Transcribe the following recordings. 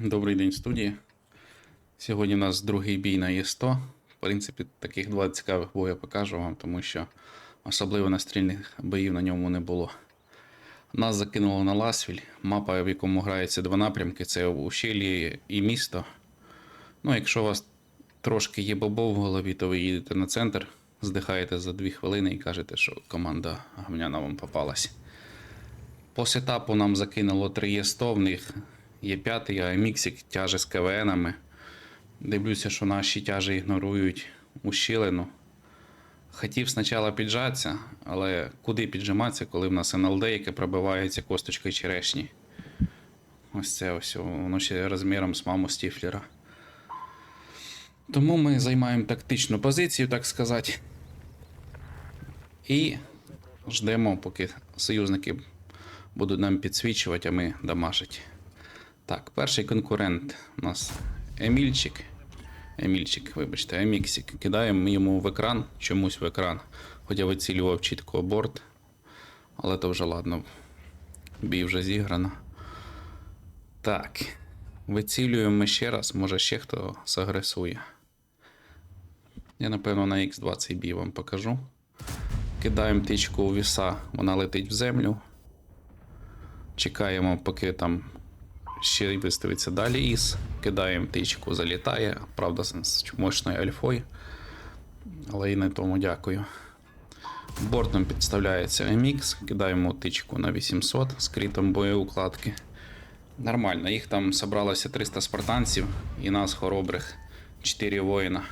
Добрий день, студії. Сьогодні у нас другий бій на Є100. В принципі, таких два цікавих бою покажу вам, тому що особливо настрільних боїв на ньому не було. Нас закинуло на Ласвіль, мапа, в якому граються два напрямки: це ущелі і місто. Ну, якщо у вас трошки є бобов в голові, то ви їдете на центр, здихаєте за дві хвилини і кажете, що команда гавняна вам попалась. По сетапу нам закинуло 3 Є100, в них є п'ятий, а міксик тяже з КВНами. Дивлюся, що наші тяжі ігнорують ущілину. Хотів спочатку піджатися, але куди піджиматися, коли в нас НЛД, яке пробивається косточкою черешні. Ось це ось, воно ще розміром з маму Стіфлера. Тому ми займаємо тактичну позицію, так сказати. І ждемо, поки союзники будуть нам підсвічувати, а ми дамажить. Так, перший конкурент у нас Емільчик. Емільчик, вибачте, Еміксик. Кидаємо йому в екран, чомусь в екран. Хоча вицілював чітко борт. Але то вже ладно. Бій вже зіграно. Так. Вицілюємо ще раз, може ще хто загресує. Я, напевно, на X2 цей бій вам покажу. Кидаємо тичку у віса, вона летить в землю. Чекаємо, поки там ще виставиться далі ІС. Кидаємо тичку, залітає. Правда, з мощною альфою. Але і на тому дякую. Бортом підставляється MX, кидаємо тичку на 800 з крітом боєукладки. Нормально, їх там зібралося 300 спартанців і нас хоробрих 4 воїна.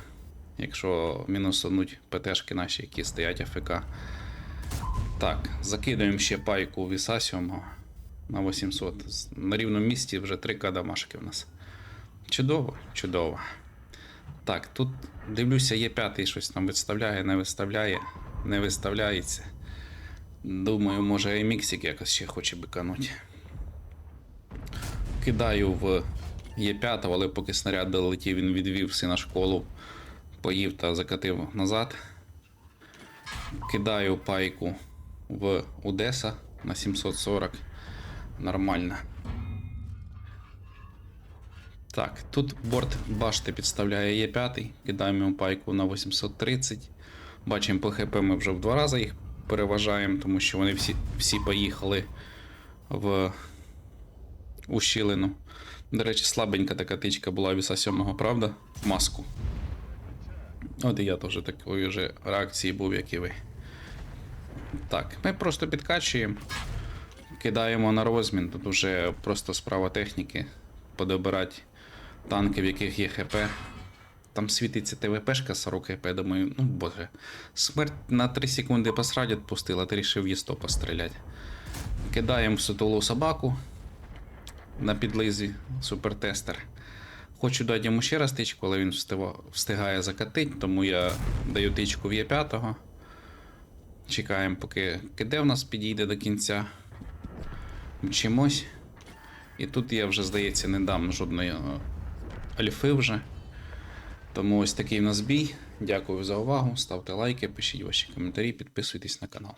Якщо мінусануть ПТшки наші, які стоять АФК. Так, закидаємо ще пайку у віса 7 на 800. На рівному місці вже 3К дамашки в нас. Чудово, чудово. Так, тут дивлюся, є п'ятий щось там виставляє, не виставляє, не виставляється. Думаю, може MX якось ще хоче бикануть. Кидаю в Є5, але поки снаряд долетів, він відвів сина школу, поїв та закатив назад. Кидаю пайку в Одеса на 740. Нормально. Так, тут борт башти підставляє Є5, кидаємо йому пайку на 830. Бачимо, по ХП ми вже в два рази їх переважаємо, тому що вони всі, всі поїхали в ущілину. До речі, слабенька така тичка була віса 7, правда? В маску. От і я теж такої вже реакції був, як і ви. Так, ми просто підкачуємо. Кидаємо на розмін, тут вже просто справа техніки. Подобирати танки, в яких є ХП. Там світиться ТВПшка 40 ХП, думаю, ну боже. Смерть на 3 секунди посраді відпустила, ти рішив їсто постріляти. Кидаємо в сутулу собаку на підлизі супертестер. Хочу дати йому ще раз тичку, але він встигає закатити, тому я даю тичку в Є5. Чекаємо, поки киде в нас підійде до кінця. Мчимось. І тут я вже, здається, не дам жодної е, альфи вже. Тому ось такий в нас бій. Дякую за увагу. Ставте лайки, пишіть ваші коментарі, підписуйтесь на канал.